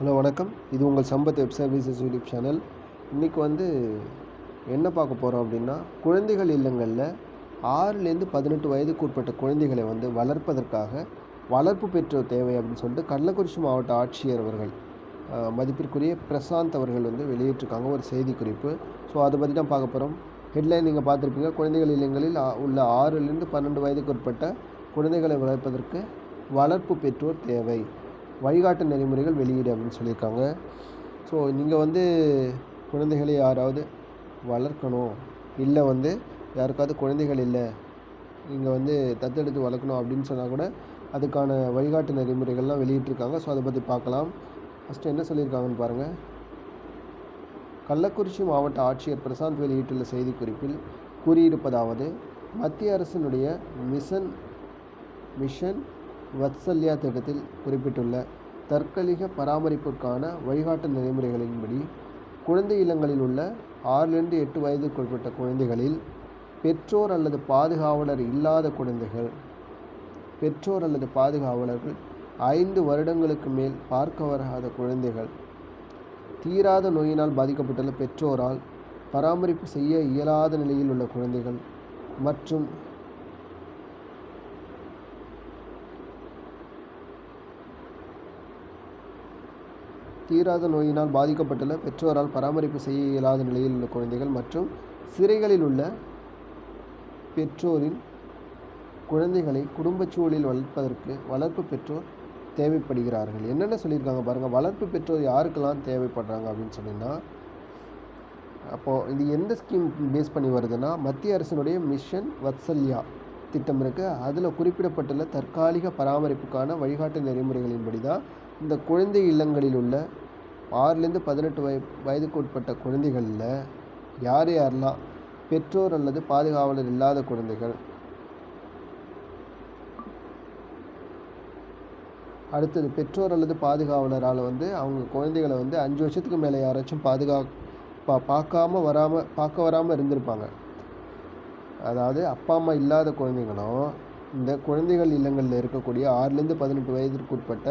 Hello வணக்கம். இது உங்கள் Sampath web services YouTube channel இன்றைக்கி வந்து என்ன பார்க்க போகிறோம் அப்படின்னா குழந்தைகள் இல்லங்களில் ஆறுலேருந்து பதினெட்டு வயதுக்கு உட்பட்ட குழந்தைகளை வந்து வளர்ப்பதற்காக வளர்ப்பு பெற்றோர் தேவை அப்படின்னு சொல்லிட்டு கள்ளக்குறிச்சி மாவட்ட ஆட்சியர் அவர்கள் மதிப்பிற்குரிய பிரசாந்த் அவர்கள் வந்து வெளியிட்டிருக்காங்க ஒரு செய்தி குறிப்பு ஸோ அதை பற்றி தான் பார்க்க போகிறோம் ஹெட்லைன் நீங்கள் பார்த்துருப்பீங்க. குழந்தைகள் இல்லங்களில் உள்ள ஆறுலேருந்து பன்னெண்டு வயதுக்கு உட்பட்ட குழந்தைகளை வளர்ப்பதற்கு வளர்ப்பு பெற்றோர் தேவை. வழிகாட்டு நெறிமுறைகள் வெளியீடு அப்படின்னு சொல்லியிருக்காங்க. ஸோ நீங்கள் வந்து குழந்தைகளை யாராவது வளர்க்கணும் இல்லை வந்து யாருக்காவது குழந்தைகள் இல்லை நீங்கள் வந்து தத்தெடுத்து வளர்க்கணும் அப்படின்னு சொன்னால் கூட அதுக்கான வழிகாட்டு நெறிமுறைகள்லாம் வெளியிட்டிருக்காங்க. ஸோ அதை பற்றி பார்க்கலாம். ஃபஸ்ட்டு என்ன சொல்லியிருக்காங்கன்னு பாருங்கள் கள்ளக்குறிச்சி மாவட்ட ஆட்சியர் பிரசாந்த் வெளியிட்டுள்ள செய்திக்குறிப்பில் கூறியிருப்பதாவது மத்திய அரசினுடைய மிஷன் மிஷன் வத்சல்யா திட்டத்தில் குறிப்பிட்டுள்ள தற்காலிக பராமரிப்புக்கான வழிகாட்டு நெறிமுறைகளின்படி குழந்தை இல்லங்களில் உள்ள ஆறிலிருந்து எட்டு வயதுக்குட்பட்ட குழந்தைகளில் பெற்றோர் அல்லது பாதுகாவலர் இல்லாத குழந்தைகள் பெற்றோர் அல்லது பாதுகாவலர்கள் ஐந்து வருடங்களுக்கு மேல் பார்க்க வராத குழந்தைகள் தீராத நோயினால் பாதிக்கப்பட்டுள்ள பெற்றோரால் பராமரிப்பு செய்ய இயலாத நிலையில் உள்ள குழந்தைகள் மற்றும் தீராத நோயினால் பாதிக்கப்பட்டுள்ள பெற்றோரால் பராமரிப்பு செய்ய இயலாத நிலையில் உள்ள குழந்தைகள் மற்றும் சிறைகளில் உள்ள பெற்றோரின் குழந்தைகளை குடும்பச் சூழலில் வளர்ப்பதற்கு வளர்ப்பு பெற்றோர் தேவைப்படுகிறார்கள். என்னென்ன சொல்லியிருக்காங்க பாருங்கள் வளர்ப்பு பெற்றோர் யாருக்கெல்லாம் தேவைப்படுறாங்க அப்படின்னு சொன்னீங்கன்னா அப்போது இது எந்த ஸ்கீம் பேஸ் பண்ணி வருதுன்னா மத்திய அரசினுடைய மிஷன் வத்சல்யா திட்டம் இருக்குது அதில் குறிப்பிடப்பட்டுள்ள தற்காலிக பராமரிப்புக்கான வழிகாட்டு நெறிமுறைகளின்படி தான் இந்த குழந்தை இல்லங்களில் உள்ள ஆறுலேருந்து பதினெட்டு வய வயதுக்கு உட்பட்ட குழந்தைகளில் யார் யாரெல்லாம் பெற்றோர் அல்லது பாதுகாவலர் இல்லாத குழந்தைகள்? அடுத்தது பெற்றோர் அல்லது பாதுகாவலரால் வந்து அவங்க குழந்தைகளை வந்து அஞ்சு வருஷத்துக்கு மேலே யாராச்சும் பாதுகா பா பார்க்காம வராமல் பார்க்க வராமல் இருந்திருப்பாங்க. அதாவது அப்பா அம்மா இல்லாத குழந்தைங்களும் இந்த குழந்தைகள் இல்லங்களில் இருக்கக்கூடிய ஆறுலேருந்து பதினெட்டு வயதிற்கு உட்பட்ட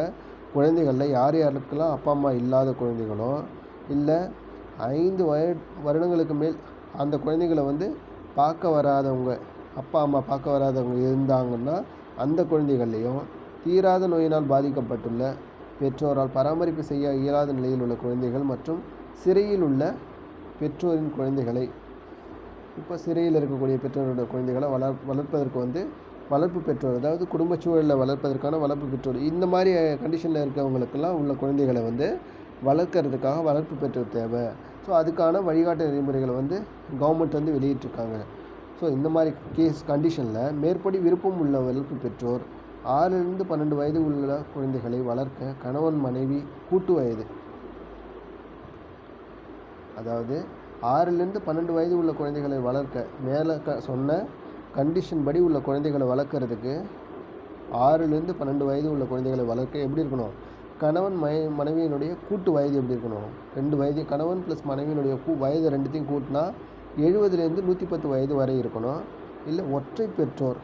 குழந்தைகளில் யார் யாருக்கெல்லாம் அப்பா அம்மா இல்லாத குழந்தைகளோ இல்லை ஐந்து வய வருடங்களுக்கு மேல் அந்த குழந்தைகளை வந்து பார்க்க வராதவங்க அப்பா அம்மா பார்க்க வராதவங்க இருந்தாங்கன்னா அந்த குழந்தைகள்லையும் தீராத நோயினால் பாதிக்கப்பட்டுள்ள பெற்றோரால் பராமரிப்பு செய்ய இயலாத நிலையில் உள்ள குழந்தைகள் மற்றும் சிறையில் உள்ள பெற்றோரின் குழந்தைகளை இப்போ சிறையில் இருக்கக்கூடிய பெற்றோரோட குழந்தைகளை வளர் வளர்ப்பதற்கு வந்து வளர்ப்பு பெற்றோர் அதாவது குடும்ப சூழலில் வளர்ப்பதற்கான வளர்ப்பு பெற்றோர் இந்த மாதிரி கண்டிஷனில் இருக்கிறவங்களுக்கெல்லாம் உள்ள குழந்தைகளை வந்து வளர்க்கறதுக்காக வளர்ப்பு பெற்றோர் தேவை. ஸோ அதுக்கான வழிகாட்டு நெறிமுறைகளை வந்து கவர்மெண்ட் வந்து வெளியிட்டிருக்காங்க. ஸோ இந்த மாதிரி கேஸ் கண்டிஷனில் மேற்படி விருப்பம் உள்ள வளர்ப்பு பெற்றோர் ஆறிலிருந்து பன்னெண்டு வயது உள்ள குழந்தைகளை வளர்க்க கணவன் மனைவி கூட்டு வயது. அதாவது ஆறிலிருந்து பன்னெண்டு வயது உள்ள குழந்தைகளை வளர்க்க மேலே க சொன்ன கண்டிஷன் படி உள்ள குழந்தைகளை வளர்க்குறதுக்கு ஆறுலேருந்து பன்னெண்டு வயது உள்ள குழந்தைகளை வளர்க்க எப்படி இருக்கணும்? கணவன் மய மனைவியினுடைய கூட்டு வயது எப்படி இருக்கணும்? ரெண்டு வயது கணவன் ப்ளஸ் மனைவியினுடைய கூ வயது ரெண்டுத்தையும் கூட்டினா எழுபதுலேருந்து நூற்றி பத்து வயது வரை இருக்கணும். இல்லை ஒற்றை பெற்றோர்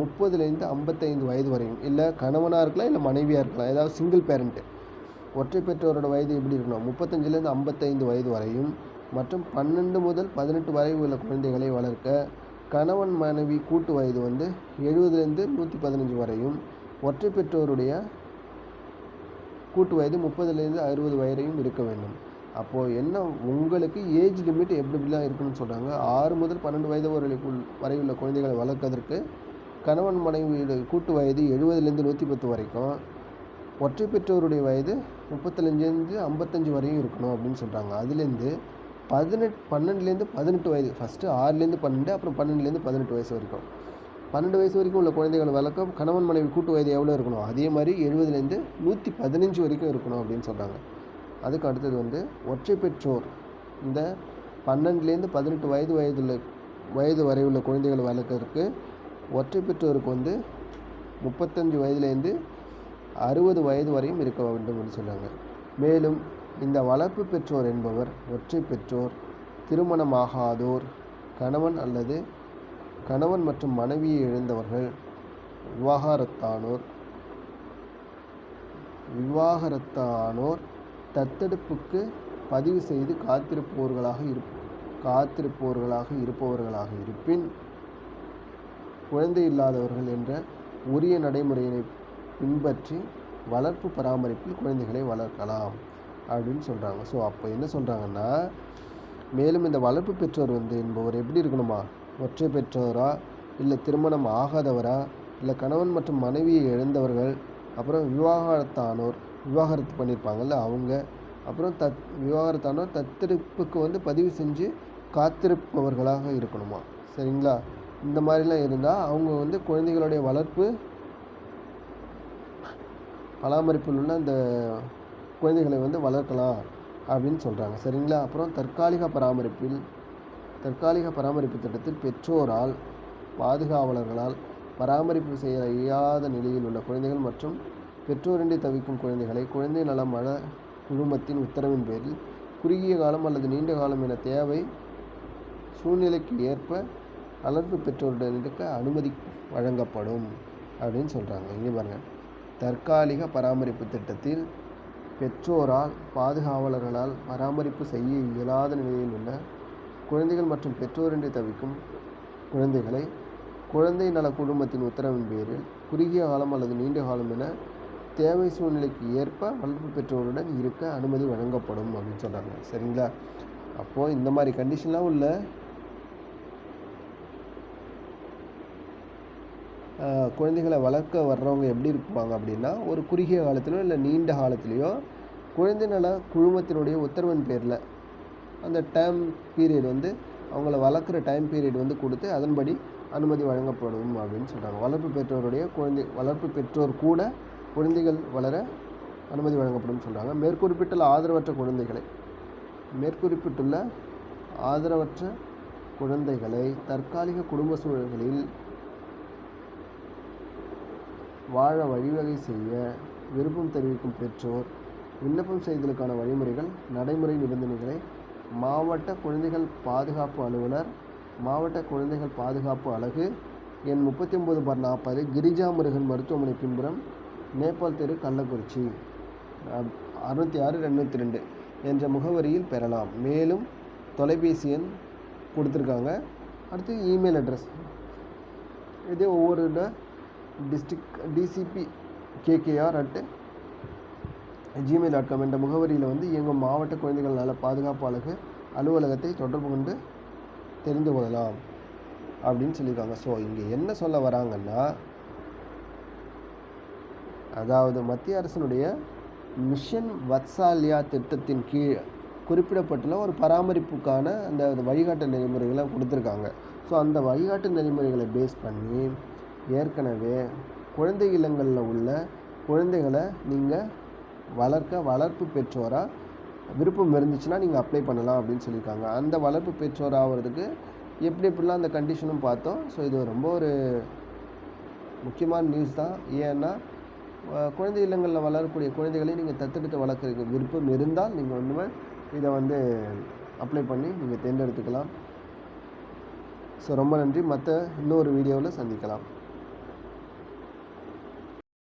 முப்பதுலேருந்து ஐம்பத்தைந்து வயது வரையும். இல்லை கணவனாக இருக்கலாம் இல்லை மனைவியாக இருக்கலாம். ஏதாவது சிங்கிள் பேரண்ட்டு ஒற்றை பெற்றோரோட வயது எப்படி இருக்கணும்? முப்பத்தஞ்சிலேருந்து ஐம்பத்தைந்து வயது வரையும். மற்றும் பன்னெண்டு முதல் பதினெட்டு வரை உள்ள குழந்தைகளை வளர்க்க கணவன் மனைவி கூட்டு வயது வந்து எழுபதுலேருந்து நூற்றி பதினஞ்சு வரையும். ஒற்றை பெற்றோருடைய கூட்டு வயது முப்பதுலேருந்து அறுபது வயதையும் இருக்க வேண்டும். அப்போது என்ன உங்களுக்கு ஏஜ் லிமிட் எப்படி எப்படிலாம் இருக்குன்னு சொல்கிறாங்க ஆறு முதல் பன்னெண்டு வயது வரைக்குள் வரை உள்ள குழந்தைகளை வளர்க்கறதற்கு கணவன் மனைவியுடைய கூட்டு வயது எழுபதுலேருந்து நூற்றி பத்து வரைக்கும். ஒற்றை பெற்றோருடைய வயது முப்பத்தஞ்சுலேருந்து ஐம்பத்தஞ்சு வரையும் இருக்கணும் அப்படின்னு சொல்கிறாங்க அதுலேருந்து பதினெட் பன்னெண்டுலேருந்து பதினெட்டு வயது. ஃபஸ்ட்டு ஆறுலேருந்து பன்னெண்டு அப்புறம் பன்னெண்டுலேருந்து பதினெட்டு வயசு வரைக்கும். பன்னெண்டு வயசு வரைக்கும் உள்ள குழந்தைகள் வளர்க்க கணவன் மனைவி கூட்டு வயது எவ்வளோ இருக்கணும்? அதே மாதிரி எழுபதுலேருந்து நூற்றி பதினஞ்சு வரைக்கும் இருக்கணும் அப்படின்னு சொல்கிறாங்க அதுக்கு அடுத்தது வந்து ஒற்றை பெற்றோர். இந்த பன்னெண்டுலேருந்து பதினெட்டு வயது வயதுள்ள வயது வரை உள்ள குழந்தைகள் வளர்க்கறதுக்கு ஒற்றை பெற்றோருக்கு வந்து முப்பத்தஞ்சு வயதுலேருந்து அறுபது வயது வரையும் இருக்க வேண்டும் அப்படின்னு சொல்கிறாங்க மேலும் இந்த வளர்ப்பு பெற்றோர் என்பவர் ஒற்றை பெற்றோர் திருமணமாகாதோர் கணவன் அல்லது கணவன் மற்றும் மனைவியை இழந்தவர்கள் விவாகரத்தானோர் விவாகரத்தானோர் தத்தெடுப்புக்கு பதிவு செய்து காத்திருப்பவர்களாக இருப் காத்திருப்பவர்களாக இருப்பவர்களாக இருப்பின் குழந்தை இல்லாதவர்கள் என்ற உரிய நடைமுறையினை பின்பற்றி வளர்ப்பு பராமரிப்பில் குழந்தைகளை வளர்க்கலாம். அப்படின்னு சொல்கிறாங்க ஸோ அப்போ என்ன சொல்கிறாங்கன்னா மேலும் இந்த வளர்ப்பு பெற்றோர் வந்து என்பவர் எப்படி இருக்கணுமா? ஒற்றை பெற்றோரா? இல்லை திருமணம் ஆகாதவரா? இல்லை கணவன் மற்றும் மனைவியை இழந்தவர்கள் அப்புறம் விவாகரத்தானோர் விவாகரத்து பண்ணியிருப்பாங்கல்ல அவங்க அப்புறம் தத் விவாகரத்தானோர் தத்தெடுப்புக்கு வந்து பதிவு செஞ்சு காத்திருப்பவர்களாக இருக்கணுமா? சரிங்களா? இந்த மாதிரிலாம் இருந்தால் அவங்க வந்து குழந்தைகளுடைய வளர்ப்பு பராமரிப்பில் உள்ள அந்த குழந்தைகளை வந்து வளர்க்கலாம் அப்படின்னு சொல்கிறாங்க சரிங்களா? அப்புறம் தற்காலிக பராமரிப்பில் தற்காலிக பராமரிப்பு திட்டத்தில் பெற்றோரால் பாதுகாவலர்களால் பராமரிப்பு செய்ய இயலாத நிலையில் உள்ள குழந்தைகள் மற்றும் பெற்றோரின்றி தவிக்கும் குழந்தைகளை குழந்தை நல மழ குழுமத்தின் உத்தரவின் பேரில் குறுகிய காலம் அல்லது நீண்ட காலம் என தேவை சூழ்நிலைக்கு ஏற்ப வளர்ப்பு பெற்றோருடன் இருக்க அனுமதி வழங்கப்படும் அப்படின்னு சொல்கிறாங்க இங்கே பாருங்கள் தற்காலிக பராமரிப்பு திட்டத்தில் பெற்றோரால் பாதுகாவலர்களால் பராமரிப்பு செய்ய இயலாத நிலையில் உள்ள குழந்தைகள் மற்றும் பெற்றோரின்றி தவிக்கும் குழந்தைகளை குழந்தை நல குழுமத்தின் உத்தரவின் பேரில் குறுகிய காலம் அல்லது நீண்ட காலம் என தேவை சூழ்நிலைக்கு ஏற்ப வளர்ப்பு பெற்றோருடன் இருக்க அனுமதி வழங்கப்படும் அப்படின்னு சொல்கிறாங்க சரிங்களா? அப்போது இந்த மாதிரி கண்டிஷன்லாம் உள்ள குழந்தைகளை வளர்க்க வர்றவங்க எப்படி இருப்பாங்க அப்படின்னா ஒரு குறுகிய காலத்திலோ இல்லை நீண்ட காலத்திலையோ குழந்தை நல குழுமத்தினுடைய உத்தரவின் பேரில் அந்த டைம் பீரியட் வந்து அவங்கள வளர்க்குற டைம் பீரியட் வந்து கொடுத்து அதன்படி அனுமதி வழங்கப்படும் அப்படின்னு சொல்கிறாங்க வளர்ப்பு பெற்றோருடைய குழந்தை வளர்ப்பு பெற்றோர் கூட குழந்தைகள் வளர அனுமதி வழங்கப்படும் சொல்கிறாங்க மேற்குறிப்பிட்டுள்ள ஆதரவற்ற குழந்தைகளை மேற்குறிப்பிட்டுள்ள ஆதரவற்ற குழந்தைகளை தற்காலிக குடும்ப சூழல்களில் வாழ வழிவகை செய்ய விருப்பம் தெரிவிக்கும் பெற்றோர் விண்ணப்பம் செய்தலுக்கான வழிமுறைகள் நடைமுறை நிபந்தனைகளை மாவட்ட குழந்தைகள் பாதுகாப்பு அலுவலர் மாவட்ட குழந்தைகள் பாதுகாப்பு அலகு எண் முப்பத்தி ஒம்பது பார் நாற்பது கிரிஜா முருகன் மருத்துவமனை பின்புறம் நேபாள் தெரு கள்ளக்குறிச்சி. அறுநூற்றி ஆறு ரெண்ணூற்றி ரெண்டு என்ற முகவரியில் பெறலாம். மேலும் தொலைபேசி எண் கொடுத்துருக்காங்க. அடுத்து இமெயில் அட்ரஸ். இதே ஒவ்வொரு district DCP KKR at Gmail dot com என்ற முகவரியில் வந்து இயங்கும் மாவட்ட குழந்தைகள் நல பாதுகாப்பு அலகு அலுவலகத்தை தொடர்பு கொண்டு தெரிந்து கொள்ளலாம் அப்படின்னு சொல்லியிருக்காங்க. ஸோ இங்கே என்ன சொல்ல வராங்கன்னா அதாவது மத்திய அரசினுடைய மிஷன் வத்சாலியா திட்டத்தின் கீழ் குறிப்பிடப்பட்டுள்ள ஒரு பராமரிப்புக்கான அந்த அந்த வழிகாட்டு நெறிமுறைகளை கொடுத்துருக்காங்க. ஸோ அந்த வழிகாட்டு நெறிமுறைகளை பேஸ் பண்ணி ஏற்கனவே குழந்தை இல்லங்களில் உள்ள குழந்தைகளை நீங்கள் வளர்க்க வளர்ப்பு பெற்றோராக விருப்பம் இருந்துச்சுன்னா நீங்கள் அப்ளை பண்ணலாம் அப்படின்னு சொல்லியிருக்காங்க. அந்த வளர்ப்பு பெற்றோர் ஆகிறதுக்கு எப்படி எப்படிலாம் அந்த கண்டிஷனும் பார்த்தோம். ஸோ இது ரொம்ப ஒரு முக்கியமான நியூஸ் தான். ஏன்னா குழந்தை இல்லங்களில் வளரக்கூடிய குழந்தைகளை நீங்கள் தத்தெடுத்து வளர்க்குறதுக்கு விருப்பம் இருந்தால் நீங்கள் வந்து இதை வந்து அப்ளை பண்ணி நீங்கள் தேர்ந்தெடுத்துக்கலாம். ஸோ ரொம்ப நன்றி. மற்ற இன்னொரு வீடியோவில் சந்திக்கலாம்.